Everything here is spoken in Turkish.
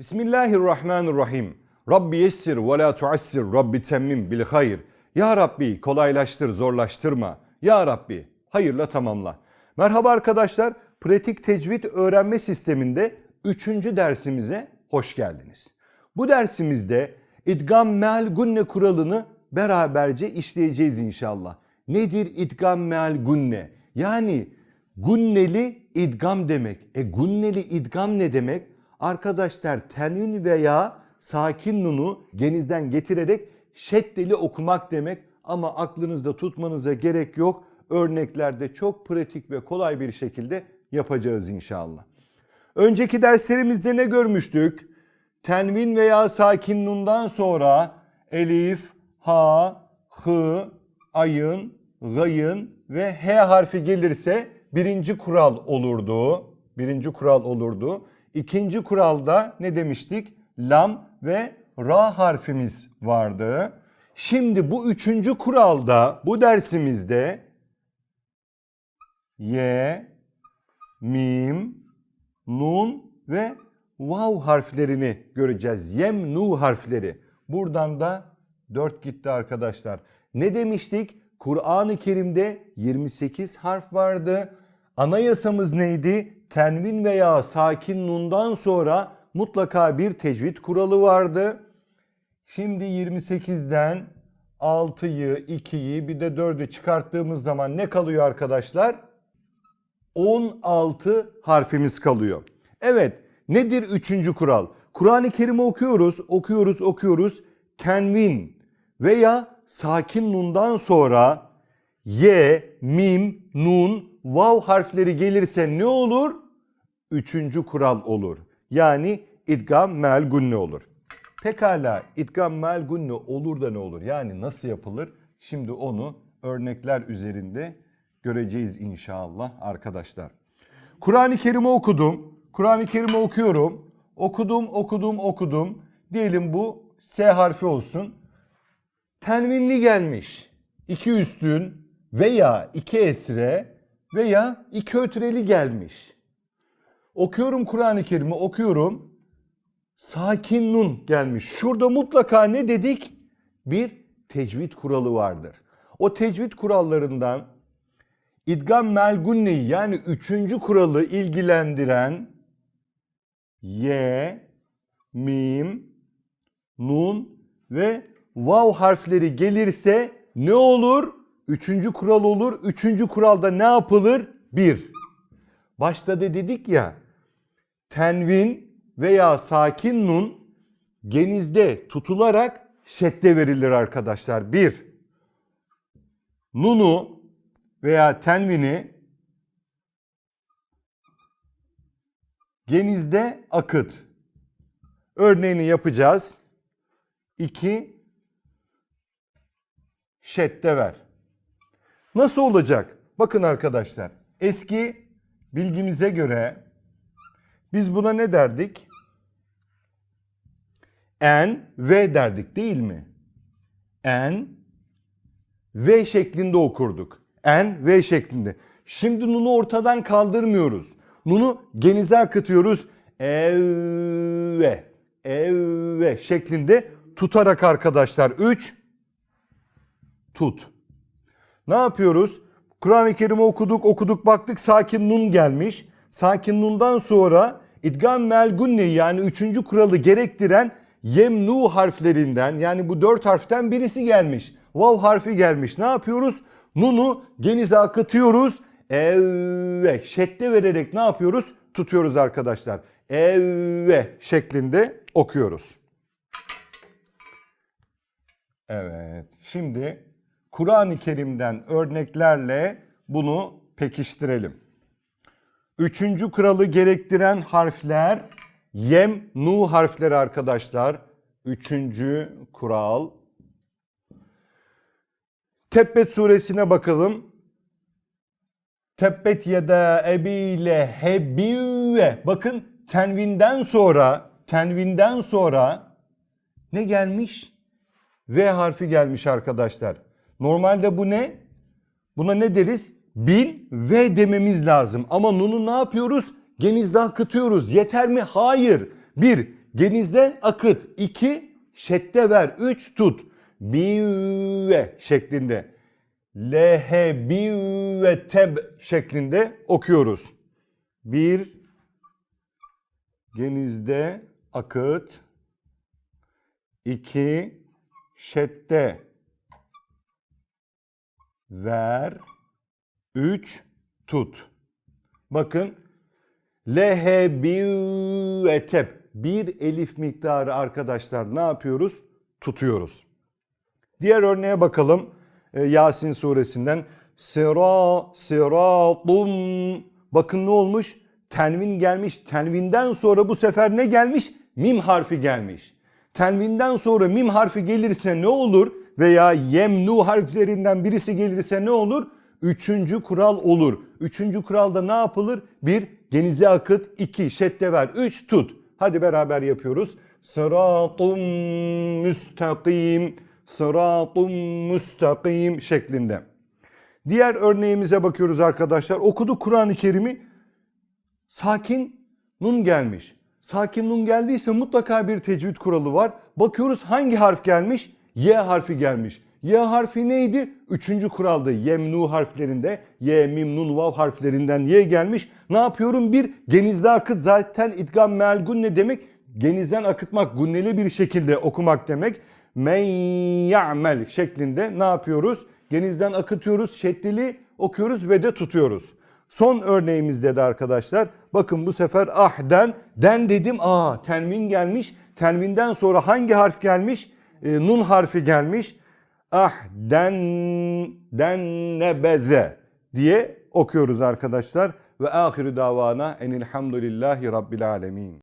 Bismillahirrahmanirrahim. Rabbi yessir ve la tuassir. Rabbi temmim bil hayır. Ya Rabbi kolaylaştır, zorlaştırma. Ya Rabbi hayırla tamamla. Merhaba arkadaşlar. Pratik tecvid öğrenme sisteminde 3. dersimize hoş geldiniz. Bu dersimizde idgam meal gunne kuralını beraberce işleyeceğiz inşallah. Nedir idgam meal gunne? Yani gunneli idgam demek. E gunneli idgam ne demek? Arkadaşlar tenvin veya sakin nunu genizden getirerek şeddeli okumak demek. Ama aklınızda tutmanıza gerek yok. Örneklerde çok pratik ve kolay bir şekilde yapacağız inşallah. Önceki derslerimizde ne görmüştük? Tenvin veya sakin nundan sonra elif, ha, hı, ayın, gayın ve h harfi gelirse birinci kural olurdu. Birinci kural olurdu. İkinci kuralda ne demiştik? Lam ve ra harfimiz vardı. Şimdi bu üçüncü kuralda bu dersimizde y, mim, nun ve vav harflerini göreceğiz. Yem, nu harfleri. Buradan da 4 gitti arkadaşlar. Ne demiştik? Kur'an-ı Kerim'de 28 harf vardı. Anayasamız neydi? Tenvin veya sakin nundan sonra mutlaka bir tecvid kuralı vardı. Şimdi 28'den 6'yı, 2'yi bir de 4'ü çıkarttığımız zaman ne kalıyor arkadaşlar? 16 harfimiz kalıyor. Evet nedir üçüncü kural? Kur'an-ı Kerim'i okuyoruz, okuyoruz, okuyoruz. Tenvin veya sakin nundan sonra y, mim, nun, vav harfleri gelirse ne olur? Üçüncü kural olur. Yani idgam mel gunne olur. Pekala idgam mel gunne olur da ne olur? Yani nasıl yapılır? Şimdi onu örnekler üzerinde göreceğiz inşallah arkadaşlar. Kur'an-ı Kerim'i okudum. Kur'an-ı Kerim'i okuyorum. Okudum, okudum, okudum. Diyelim bu S harfi olsun. Tenvinli gelmiş. İki üstün veya iki esre veya iki ötreli gelmiş. Okuyorum Kur'an-ı Kerim'i okuyorum. Sakin nun gelmiş. Şurada mutlaka ne dedik? Bir tecvid kuralı vardır. O tecvid kurallarından İdgam melgunneyi yani üçüncü kuralı ilgilendiren Y, Mim, Nun ve Vav harfleri gelirse ne olur? Üçüncü kural olur. Üçüncü kuralda ne yapılır? Bir. Başta da dedik ya tenvin veya sakin nun genizde tutularak şedde verilir arkadaşlar. Bir. Nunu veya tenvini genizde akıt. Örneğini yapacağız. 2 şedde ver. Nasıl olacak? Bakın arkadaşlar. Eski bilgimize göre biz buna ne derdik? En ve derdik değil mi? En V şeklinde okurduk. En V şeklinde. Şimdi nunu ortadan kaldırmıyoruz. Nunu genize akıtıyoruz. Evve, evve şeklinde tutarak arkadaşlar. 3 tut. Ne yapıyoruz? Kur'an-ı Kerim'i okuduk, okuduk, baktık sakin nun gelmiş. Sakin nundan sonra idgam melgunne yani üçüncü kuralı gerektiren yemnu harflerinden yani bu dört harften birisi gelmiş. Vav harfi gelmiş. Ne yapıyoruz? Nunu genize akıtıyoruz. Evve şedde vererek ne yapıyoruz? Tutuyoruz arkadaşlar. Evve şeklinde okuyoruz. Evet. Şimdi Kur'an-ı Kerim'den örneklerle bunu pekiştirelim. Üçüncü kuralı gerektiren harfler yem, nu harfleri arkadaşlar. Üçüncü kural. Tebbet suresine bakalım. Tebbet yeda ebiyle hebive. Bakın tenvinden sonra, tenvinden sonra ne gelmiş? V harfi gelmiş arkadaşlar. Normalde bu ne? Buna ne deriz? Bin V dememiz lazım. Ama nunu ne yapıyoruz? Genizde akıtıyoruz. Yeter mi? Hayır. Bir, genizde akıt. 2 şedde ver. 3 tut. Bive şeklinde. Lehe bive teb şeklinde okuyoruz. Bir genizde akıt. 2 şedde ver. 3 tut. Bakın lehebiveteb bir elif miktarı arkadaşlar ne yapıyoruz? Tutuyoruz. Diğer örneğe bakalım. Ee, Yasin suresinden sıra sıratum bakın ne olmuş? Tenvin gelmiş. Tenvinden sonra bu sefer ne gelmiş? Mim harfi gelmiş. Tenvinden sonra mim harfi gelirse ne olur? Veya yemnu harflerinden birisi gelirse ne olur? Üçüncü kural olur. Üçüncü kuralda ne yapılır? Bir, genize akıt. iki şedde ver. Üç, tut. Hadi beraber yapıyoruz. Sıratun müstakim, sıratun müstakim şeklinde. Diğer örneğimize bakıyoruz arkadaşlar. Okuduk Kur'an-ı Kerim'i. Sakin nun gelmiş. Sakin nun geldiyse mutlaka bir tecvid kuralı var. Bakıyoruz hangi harf gelmiş? Y harfi gelmiş. Y harfi neydi? Üçüncü kuraldı. Yemnu harflerinde Y, mim, nun, vav harflerinden Y gelmiş. Ne yapıyorum? Bir, genizde akıt zaten idgam meal gunne demek. Genizden akıtmak, gunneli bir şekilde okumak demek. Men ya'mel şeklinde ne yapıyoruz? Genizden akıtıyoruz, şeddeli okuyoruz ve de tutuyoruz. Son örneğimizde de arkadaşlar bakın bu sefer ahden den dedim aa tenvin gelmiş. Tenvinden sonra hangi harf gelmiş? Ee, nun harfi gelmiş. Ahden den nebeze diye okuyoruz arkadaşlar. Ve ahiru davana enilhamdülillahi rabbil alemin.